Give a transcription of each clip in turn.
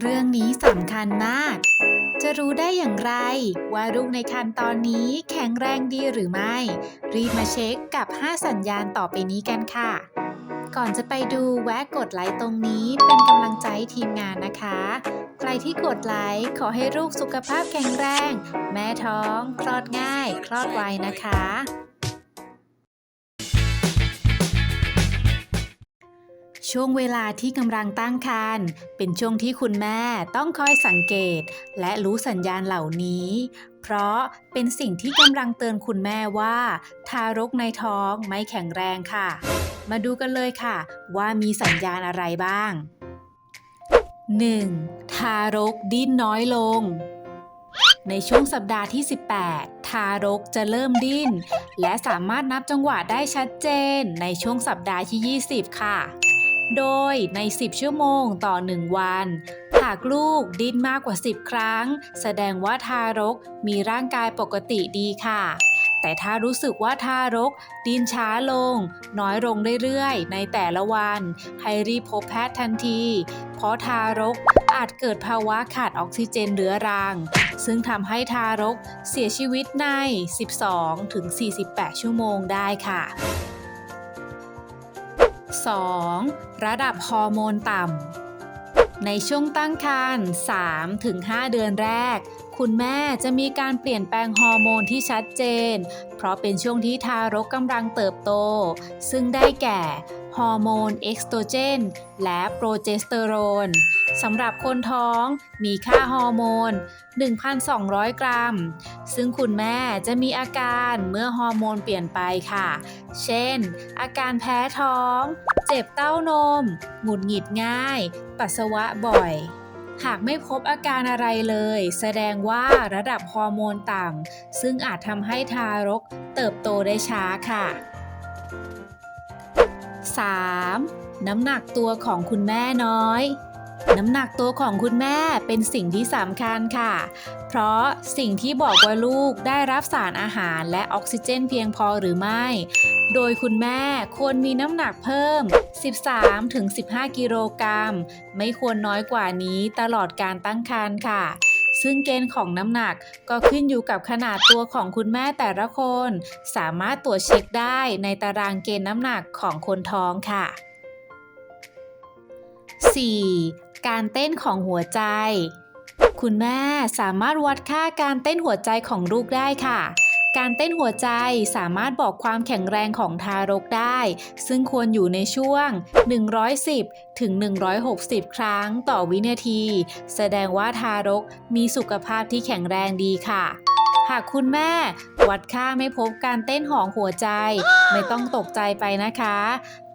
เรื่องนี้สำคัญมาก จะรู้ได้อย่างไร ว่าลูกในครรภ์ตอนนี้แข็งแรงดีหรือไม่ รีบมาเช็คกับ 5 สัญญาณต่อไปนี้กันค่ะ ก่อนจะไปดูแวะกดไลค์ตรงนี้เป็นกำลังใจทีมงานนะคะ ใครที่กดไลค์ขอให้ลูกสุขภาพแข็งแรง แม่ท้อง คลอดง่าย คลอดไวนะคะ ช่วงเวลาที่กำลังตั้งครรภ์เป็นช่วงที่คุณแม่ต้องคอยสังเกต และรู้สัญญาณเหล่านี้ เพราะเป็นสิ่งที่กำลังเตือนคุณแม่ว่า ทารกในท้องไม่แข็งแรงค่ะ มาดูกันเลยค่ะ ว่ามีสัญญาณอะไรบ้าง 1. ทารกดิ้นน้อยลง ในช่วงสัปดาห์ที่ 18 ทารกจะเริ่มดิ้น และสามารถนับจังหวะได้ชัดเจนในช่วงสัปดาห์ที่ 20 ค่ะ โดยใน 10 ชั่วโมงต่อ 1 วัน หากลูกดิ้นมากกว่า 10 ครั้ง แสดงว่าทารกมีร่างกายปกติดีค่ะ แต่ถ้ารู้สึกว่าทารกดิ้นช้าลง น้อยลงเรื่อยๆ ในแต่ละวัน ให้รีบพบแพทย์ทันที เพราะทารกอาจเกิดภาวะขาดออกซิเจนเรื้อรัง ซึ่งทำให้ทารกเสียชีวิตใน 12-48 ชั่วโมงได้ค่ะ 2. ระดับฮอร์โมนต่ำในช่วงตั้งครรภ์3-5 เดือนแรก คุณแม่จะมีการเปลี่ยนแปลงฮอร์โมนที่ชัดเจน เพราะเป็นช่วงที่ทารกกำลังเติบโต ซึ่งได้แก่ฮอร์โมนเอ็กโตรเจนและโปรเจสเตอโรนสำหรับคนท้องมีค่าฮอร์โมน 1,200 กรัม ซึ่งคุณแม่จะมีอาการเมื่อฮอร์โมนเปลี่ยนไปค่ะ เช่น อาการแพ้ท้อง เจ็บเต้านม หงุดหงิดง่าย ปัสสาวะบ่อย หากไม่พบอาการอะไรเลย แสดงว่าระดับฮอร์โมนต่ำซึ่งอาจทำให้ทารกเติบโตได้ช้าค่ะ 3. น้ำหนักตัวของคุณแม่น้อย น้ำหนักตัวของคุณแม่เป็นสิ่งที่สำคัญค่ะ เพราะสิ่งที่บอกว่าลูกได้รับสารอาหารและออกซิเจนเพียงพอหรือไม่ โดยคุณแม่ควรมีน้ำหนักเพิ่ม 13-15 กิโลกรัม ไม่ควรน้อยกว่านี้ตลอดการตั้งครรภ์ค่ะซึ่งเกณฑ์ของน้ำหนักก็ขึ้นอยู่กับขนาดตัวของคุณแม่แต่ละคน สามารถตรวจเช็คได้ในตารางเกณฑ์น้ำหนักของคนท้องค่ะ 4. การเต้นของหัวใจ คุณแม่สามารถวัดค่าการเต้นหัวใจของลูกได้ค่ะ การเต้นหัวใจสามารถบอกความแข็งแรงของทารกได้ ซึ่งควรอยู่ในช่วง 110 ถึง 160 ครั้งต่อวินาที แสดงว่าทารกมีสุขภาพที่แข็งแรงดีค่ะหากคุณแม่วัดค่าไม่พบการเต้นของหัวใจ ไม่ต้องตกใจไปนะคะ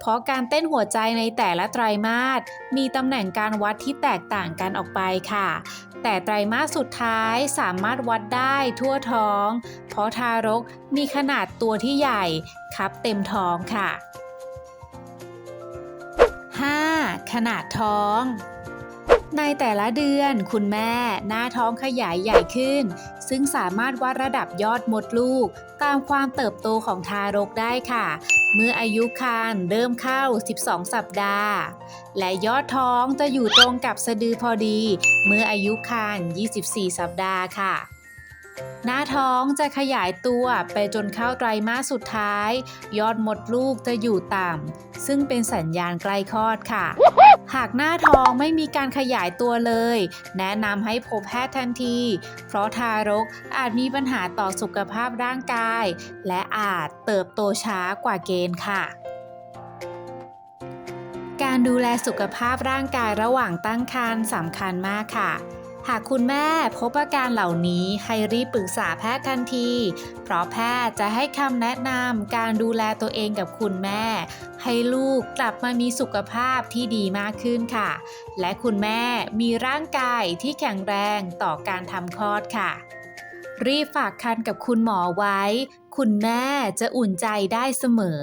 เพราะการเต้นหัวใจในแต่ละไตรมาสมีตำแหน่งการวัดที่แตกต่างกันออกไปค่ะ แต่ไตรมาสสุดท้ายสามารถวัดได้ทั่วท้อง เพราะทารกมีขนาดตัวที่ใหญ่ครับเต็มท้องค่ะ 5. ขนาดท้องในแต่ละเดือนคุณแม่หน้าท้องขยายใหญ่ขึ้น ซึ่งสามารถวัดระดับยอดมดลูก ตามความเติบโตของทารกได้ค่ะ เมื่ออายุครรภ์เริ่มเข้า 12 สัปดาห์ และยอดท้องจะอยู่ตรงกับสะดือพอดี เมื่ออายุครรภ์24 สัปดาห์ค่ะ หน้าท้องจะขยายตัวไปจนเข้าไตรมาสสุดท้าย ยอดมดลูกจะอยู่ต่ำซึ่งเป็นสัญญาณใกล้คลอดค่ะ หากหน้าท้องไม่มีการขยายตัวเลย แนะนำให้พบแพทย์ทันที เพราะทารกอาจมีปัญหาต่อสุขภาพร่างกาย และอาจเติบโตช้ากว่าเกณฑ์ค่ะการดูแลสุขภาพร่างกายระหว่างตั้งครรภ์สำคัญมากค่ะ หากคุณแม่พบอาการเหล่านี้ให้รีบปรึกษาแพทย์ทันที เพราะแพทย์จะให้คำแนะนำการดูแลตัวเองกับคุณแม่ ให้ลูกกลับมามีสุขภาพที่ดีมากขึ้นค่ะ และคุณแม่มีร่างกายที่แข็งแรงต่อการทำคลอดค่ะ รีบฝากคันกับคุณหมอไว้ คุณแม่จะอุ่นใจได้เสมอ